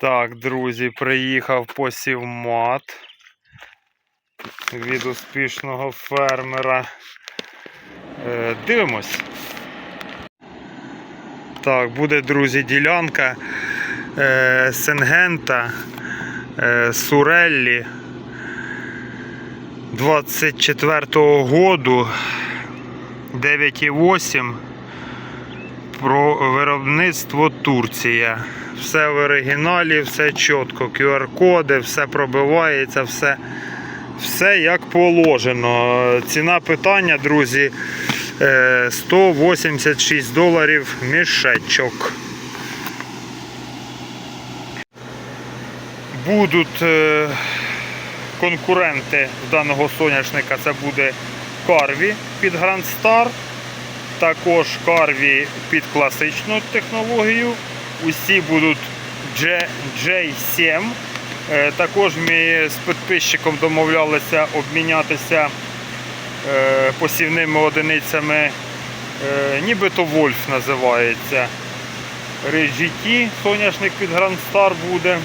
Так, друзі, приїхав посівмат від успішного фермера. Е, дивимось. Так, буде, друзі, ділянка е, Сенгента е, Суреллі 24-го году 9,8 про виробництво Турція. Все в оригіналі, все чітко. QR-коди, все пробивається, все, все як положено. Ціна питання, друзі, е, 186 доларів мішечок. Будуть е, конкуренти даного соняшника. Це буде Карві під Grand Star. Також Карві під класичну технологію. Усі будуть J- J7. Е, Також ми з підписчиком домовлялися обмінятися е, посівними одиницями. Е, Нібито Вольф називається. GT, соняшник під Star буде.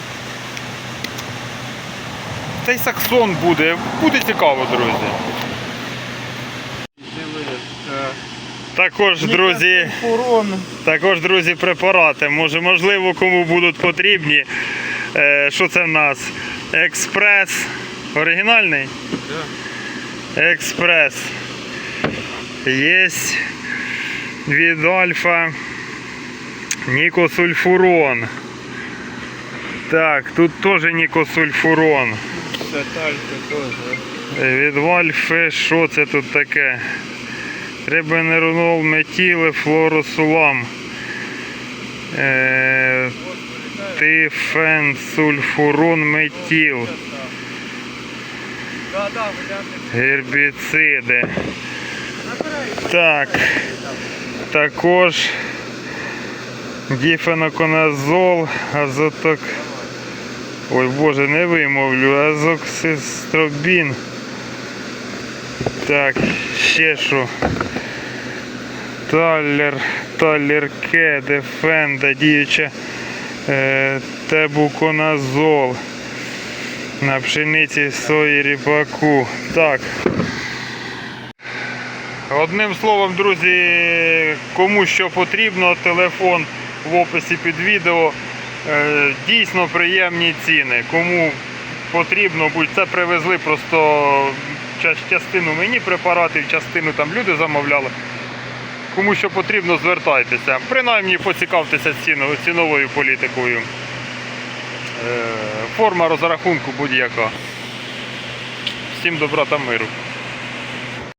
Та й Саксон буде. Буде цікаво, друзі. Також, друзі, також, друзі, препарати. Може, можливо, кому будуть потрібні. Е, Що це в нас? Експрес. Оригінальний? Експрес. Є від Альфа Нікосульфурон. Так, тут теж Нікосульфурон. Від Альфи, що це тут таке? Рибенерунол, метіли, флоросулам. Е, тифенсульфурон, метіл. Гербіциди. Так. Також діфеноконазол, азоток. Ой Боже, не вимовлю, азоксистробін. Так, ще що. Таллер, таллер К, дефенда, діюча е, тебуконазол. На пшениці сої ріпаку. Так. Одним словом, друзі, кому що потрібно, телефон в описі під відео. Е, Дійсно приємні ціни. Кому потрібно, будь це привезли просто частину мені препаратів, частину там люди замовляли. Кому що потрібно, звертайтеся. Принаймні поцікавтеся ціно- ціновою політикою. Е, Форма розрахунку будь-яка. Всім добра та миру.